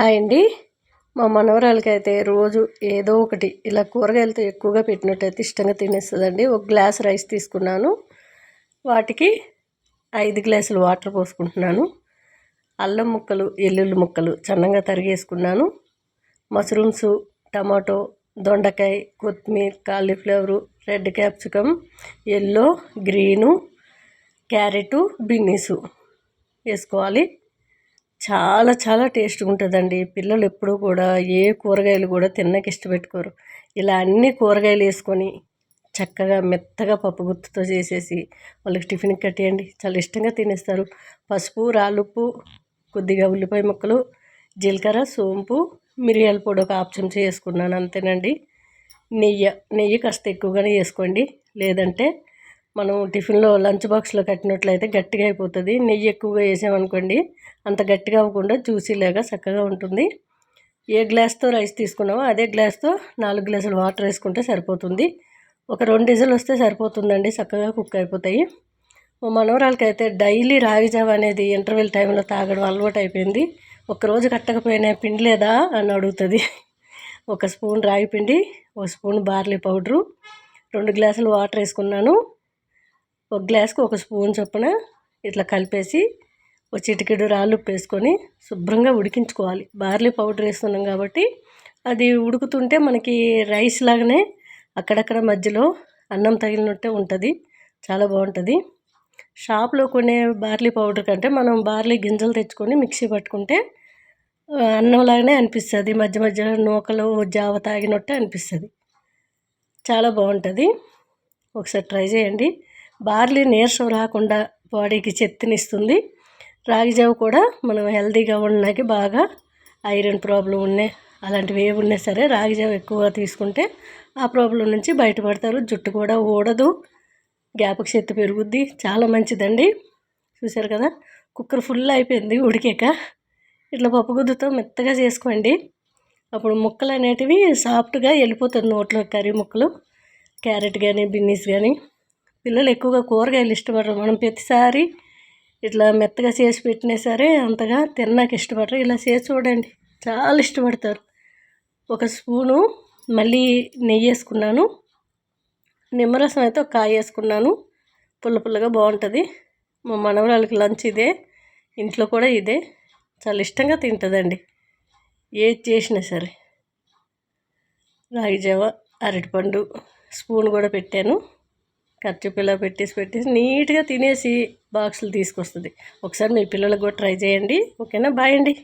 Hi అండి. మా మనవరాలకి అయితే రోజు ఏదో ఒకటి ఇలా కూరగాయలతో ఎక్కువగా పెట్టినట్టయితే ఇష్టంగా తినేస్తుందండి. ఒక గ్లాస్ రైస్ తీసుకున్నాను. వాటికి ఐదు గ్లాసులు వాటర్ పోసుకుంటున్నాను. అల్లం ముక్కలు ఎల్లుల్లి ముక్కలు చన్నగా తరిగేసుకున్నాను. మష్రూమ్స్ టమాటో దొండకాయ కొత్తిమీర cauliflower red capsicum yellow green carrot beans వేసుకోవాలి. చాలా చాలా టేస్ట్గా ఉంటుందండి. పిల్లలు ఎప్పుడూ కూడా ఏ కూరగాయలు కూడా తిన్నకి ఇష్టపెట్టుకోరు. ఇలా అన్ని కూరగాయలు వేసుకొని చక్కగా మెత్తగా పప్పు గుత్తుతో చేసేసి వాళ్ళకి టిఫిన్ కట్టేయండి. చాలా ఇష్టంగా తినేస్తారు. పసుపు రాళ్ళుప్పు కొద్దిగా ఉల్లిపాయ ముక్కలు జీలకర్ర సోంపు మిరియాల పొడి ఒక ఆప్షన్ చేసుకున్నాను. అంతేనండి. నెయ్యి నెయ్యి కాస్త ఎక్కువగానే వేసుకోండి. లేదంటే మనం టిఫిన్లో లంచ్ బాక్స్లో కట్టినట్లయితే గట్టిగా అయిపోతుంది. నెయ్యి ఎక్కువగా వేసామనుకోండి అంత గట్టిగా అవ్వకుండా జ్యూసీలాగా చక్కగా ఉంటుంది. ఏ గ్లాస్తో రైస్ తీసుకున్నామో అదే గ్లాస్తో నాలుగు గ్లాసులు వాటర్ వేసుకుంటే సరిపోతుంది. ఒక రెండు డీజిల్ వస్తే సరిపోతుందండి చక్కగా కుక్ అయిపోతాయి. మా మనవరాలకి అయితే డైలీ రాగి జావ అనేది ఇంటర్వెల్ టైంలో తాగడం అలవాటు అయిపోయింది. ఒకరోజు కట్టకపోయినా పిండి లేదా అని అడుగుతుంది. ఒక స్పూన్ రాగి పిండి ఒక స్పూన్ బార్లీ పౌడరు రెండు గ్లాసులు వాటర్ వేసుకున్నాను. ఒక గ్లాస్కి ఒక స్పూన్ చొప్పున ఇట్లా కలిపేసి ఒక చిటికెడు రాళ్ళు వేసుకొని శుభ్రంగా ఉడికించుకోవాలి. బార్లీ పౌడర్ వేస్తున్నాం కాబట్టి అది ఉడుకుతుంటే మనకి రైస్ లాగానే అక్కడక్కడ మధ్యలో అన్నం తగిలినట్టే ఉంటుంది. చాలా బాగుంటుంది. షాప్లో కొనే బార్లీ పౌడర్ కంటే మనం బార్లీ గింజలు తెచ్చుకొని మిక్సీ పట్టుకుంటే అన్నంలాగానే అనిపిస్తుంది. మధ్య మధ్యలో నూకలు జావ తాగినట్టే అనిపిస్తుంది. చాలా బాగుంటుంది. ఒకసారి ట్రై చేయండి. బార్లీ నీరసం రాకుండా బాడీకి శక్తినిస్తుంది రాగి జావ కూడా మనం హెల్తీగా ఉండడానికి బాగా ఐరన్ ప్రాబ్లం ఉన్నాయి అలాంటివి ఏవి ఉన్నా సరే రాగి జావ ఎక్కువ తీసుకుంటే ఆ ప్రాబ్లం నుంచి బయటపడతారు. జుట్టు కూడా ఊడదు జ్ఞాపక శక్తి పెరుగుద్ది. చాలా మంచిదండి. చూశారు కదా కుక్కర్ ఫుల్ అయిపోయింది ఉడికాక. ఇట్లా పప్పు గుద్దుతో మెత్తగా చేసుకోండి. అప్పుడు ముక్కలు అనేటివి సాఫ్ట్గా వెళ్ళిపోతుంది నోట్లో కర్రీ ముక్కలు. క్యారెట్ కానీ బిన్నీస్ కానీ పిల్లలు ఎక్కువగా కూరగాయలు ఇష్టపడరు. మనం ప్రతిసారి ఇట్లా మెత్తగా చేసి పెట్టినా సరే అంతగా తిన్నాక ఇష్టపడరు. ఇలా చేసి చూడండి చాలా ఇష్టపడతారు. ఒక స్పూను మళ్ళీ నెయ్యి వేసుకున్నాను. నిమ్మరసం అయితే ఒక కాయ వేసుకున్నాను. పుల్ల పుల్లగా బాగుంటుంది. మా మనవరాలకి లంచ్ ఇదే ఇంట్లో కూడా ఇదే. చాలా ఇష్టంగా తింటుందండి. ఏది చేసినా సరే. రాగి జావ అరటిపండు స్పూన్ కూడా పెట్టాను. ఖర్చు పిల్ల పెట్టేసి పెట్టేసి నీట్గా తినేసి బాక్సులు తీసుకొస్తుంది. ఒకసారి మీ పిల్లలకు కూడా ట్రై చేయండి. ఓకేనా? బాయ్ అండి.